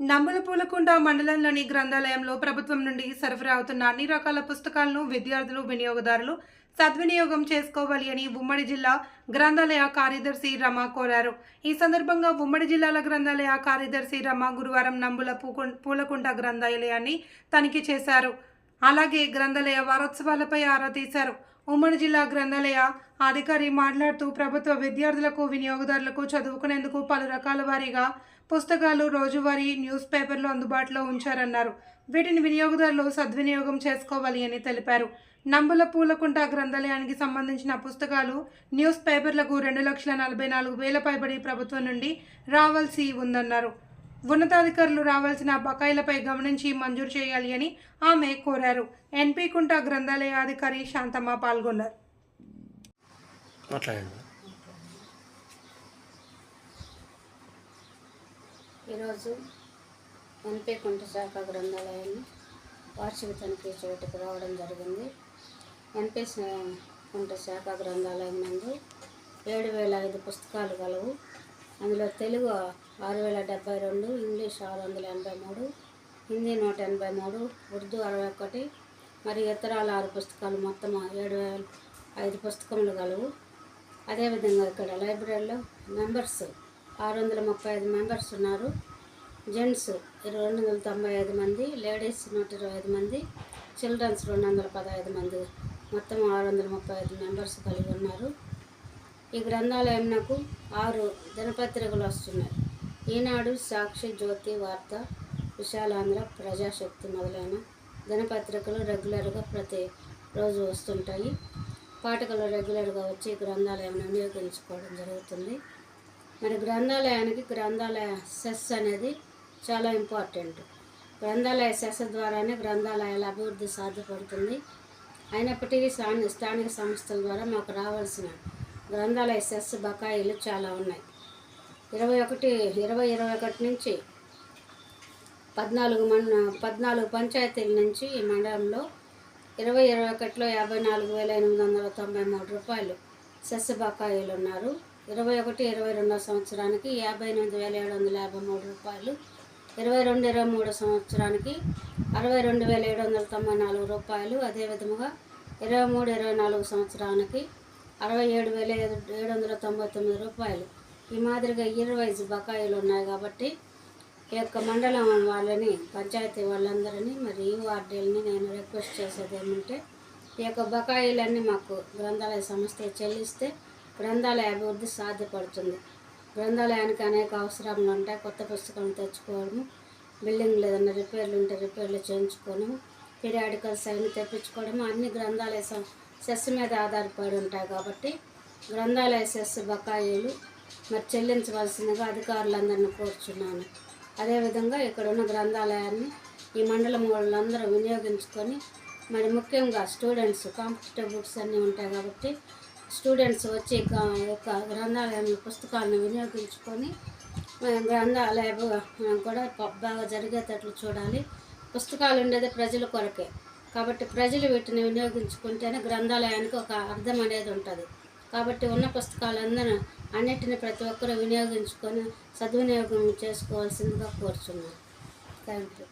నంబులపూలకుంట మండలంలోని గ్రంథాలయంలో ప్రభుత్వం నుండి సరఫరా అవుతున్న అన్ని రకాల పుస్తకాలను విద్యార్థులు వినియోగదారులు సద్వినియోగం చేసుకోవాలి అని ఉమ్మడి జిల్లా గ్రంథాలయ కార్యదర్శి రమ కోరారు. ఈ సందర్భంగా ఉమ్మడి జిల్లాల గ్రంథాలయ కార్యదర్శి రమ గురువారం నంబుల పూకు- పూలకుంట గ్రంథాలయాన్ని తనిఖీ చేశారు. అలాగే గ్రంథాలయ వారోత్సవాలపై ఆరా తీశారు. ఉమ్మడి జిల్లా గ్రంథాలయ అధికారి మాట్లాడుతూ ప్రభుత్వ విద్యార్థులకు వినియోగదారులకు చదువుకునేందుకు పలు రకాల వారీగా పుస్తకాలు రోజువారీ న్యూస్ పేపర్లు అందుబాటులో ఉంచారన్నారు. వీటిని వినియోగదారులు సద్వినియోగం చేసుకోవాలి అని తెలిపారు. నంబుల పూలకుంట గ్రంథాలయానికి సంబంధించిన పుస్తకాలు న్యూస్ పేపర్లకు రెండు లక్షల నలభై నాలుగు వేల పైబడి ప్రభుత్వం నుండి రావాల్సి ఉందన్నారు. ఉన్నతాధికారులు రావాల్సిన బకాయిలపై గమనించి మంజూరు చేయాలి అని ఆమె కోరారు. ఎన్పీ కుంట గ్రంథాలయ అధికారి శాంతమ్మ పాల్గొన్నారు. ఈరోజు ఎంపీ కుంట శాఖ గ్రంథాలయాన్ని వార్షిక తనిఖీ చేయటకు రావడం జరిగింది. ఎంపీ శా- కుంట శాఖ గ్రంథాలయం నందు ఏడు వేల ఐదు పుస్తకాలు కలవు. అందులో తెలుగు ఆరు వేల డెబ్బై రెండు ఇంగ్లీష్ ఆరు వందల ఎనభై మూడు హిందీ నూట ఎనభై మూడు ఉర్దూ అరవై ఒకటి మరియు ఇతరాల ఆరు పుస్తకాలు మొత్తం ఏడు వేల ఐదు పుస్తకములు కలవు. అదేవిధంగా ఇక్కడ లైబ్రరీలో మెంబర్స్ ఆరు వందల ముప్పై ఐదు మెంబర్స్ ఉన్నారు. జెంట్స్ ఇరవై రెండు వందల తొంభై ఐదు మంది లేడీస్ నూట ఇరవై ఐదు మంది చిల్డ్రన్స్ రెండు వందల పదహైదు మంది. మొత్తం ఆరు వందల ముప్పై ఐదు మెంబర్స్ కలిగి ఉన్నారు. ఈ గ్రంథాలయంకు ఆరు దినపత్రికలు వస్తున్నాయి. ఈనాడు సాక్షి జ్యోతి వార్త విశాలాంధ్ర ప్రజాశక్తి మొదలైన దినపత్రికలు రెగ్యులర్గా ప్రతి రోజు వస్తుంటాయి. పాఠకులు రెగ్యులర్గా వచ్చి ఈ వినియోగించుకోవడం జరుగుతుంది. మరి గ్రంథాలయానికి గ్రంథాలయ సెస్ అనేది చాలా ఇంపార్టెంట్. గ్రంథాలయ సెస్ ద్వారానే గ్రంథాలయాల అభివృద్ధి సాధ్యపడుతుంది. అయినప్పటికీ స్థాని స్థానిక సంస్థల ద్వారా మాకు రావాల్సిన గ్రంథాలయ సెస్ బకాయిలు చాలా ఉన్నాయి. ఇరవై ఒకటి ఇరవై ఇరవై ఒకటి నుంచి పద్నాలుగు మన పద్నాలుగు పంచాయతీల నుంచి ఈ మండలంలో ఇరవై ఇరవై ఒకటిలో యాభై నాలుగు వేల ఎనిమిది వందల తొంభై మూడు రూపాయలు సెస్ బకాయిలు ఉన్నారు ఇరవై ఒకటి ఇరవై రెండో సంవత్సరానికి యాభై ఎనిమిది వేల ఏడు వందల యాభై మూడు రూపాయలు. ఇరవై రెండు ఇరవై మూడు సంవత్సరానికి అరవై రెండు వేల ఏడు వందల తొంభై నాలుగు రూపాయలు. అదేవిధముగా ఇరవై మూడు ఇరవై నాలుగు సంవత్సరానికి అరవై ఏడు వేల ఏడు వందల తొంభై తొమ్మిది రూపాయలు. ఈ మాదిరిగా ఇయర్ వైజ్ బకాయిలు ఉన్నాయి కాబట్టి ఈ యొక్క మండలం వాళ్ళని పంచాయతీ వాళ్ళందరినీ మరి ఈ నేను రిక్వెస్ట్ చేసేది ఏమంటే ఈ యొక్క బకాయిలన్నీ మాకు గ్రంథాలయ సంస్థ చెల్లిస్తే గ్రంథాలయ అభివృద్ధి సాధ్యపడుతుంది. గ్రంథాలయానికి అనేక అవసరాలు ఉంటాయి. కొత్త పుస్తకాలు తెచ్చుకోవడము బిల్డింగ్లు ఏదైనా రిపేర్లు ఉంటే రిపేర్లు చేయించుకోవడము పీరియాడికల్స్ అవన్నీ తెప్పించుకోవడము అన్ని గ్రంథాలయ సెస్ మీద ఆధారపడి ఉంటాయి కాబట్టి గ్రంథాలయ సెస్ బకాయిలు మరి చెల్లించవలసిందిగా అధికారులందరినీ కోరుచున్నాను. అదేవిధంగా ఇక్కడ ఉన్న గ్రంథాలయాన్ని ఈ మండలం వాళ్ళందరూ వినియోగించుకొని మరి ముఖ్యంగా స్టూడెంట్స్ కాంపిటేటివ్ బుక్స్ అన్నీ ఉంటాయి కాబట్టి స్టూడెంట్స్ వచ్చి యొక్క గ్రంథాలయం పుస్తకాలను వినియోగించుకొని గ్రంథాలయం కూడా బాగా జరిగేటట్లు చూడాలి. పుస్తకాలు ఉండేది ప్రజల కొరకే. కాబట్టి ప్రజలు వీటిని వినియోగించుకుంటేనే గ్రంథాలయానికి ఒక అర్థం అనేది ఉంటుంది. కాబట్టి ఉన్న పుస్తకాలందరూ అన్నిటిని ప్రతి ఒక్కరూ వినియోగించుకొని సద్వినియోగం చేసుకోవాల్సిందిగా కోరుచున్నాను. Thank you